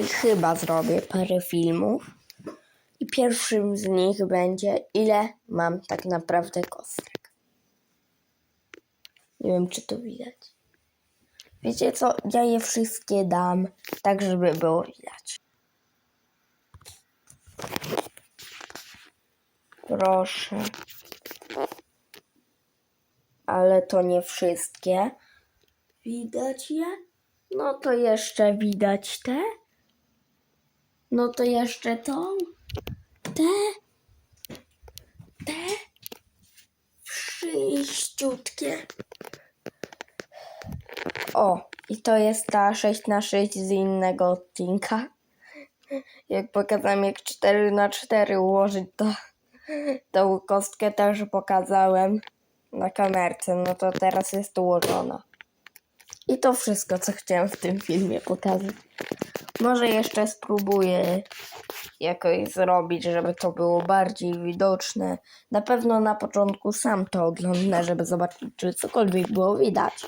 dzisiaj chyba zrobię parę filmów. I pierwszym z nich będzie, ile mam tak naprawdę kostek. Nie wiem, czy to widać. Wiecie co? Ja je wszystkie dam, tak żeby było widać. Proszę. Ale to nie wszystkie. Widać je? No to jeszcze widać te. No to jeszcze tą. Te. Te. Sześciutkie. O, i to jest ta 6 na 6 z innego odcinka. Jak pokazałem, jak 4 na 4 ułożyć, to tą kostkę też pokazałem na kamerce. No to teraz jest ułożona. I to wszystko, co chciałem w tym filmie pokazać. Może jeszcze spróbuję jakoś zrobić, żeby to było bardziej widoczne. Na pewno na początku sam to oglądnę, żeby zobaczyć, czy cokolwiek było widać.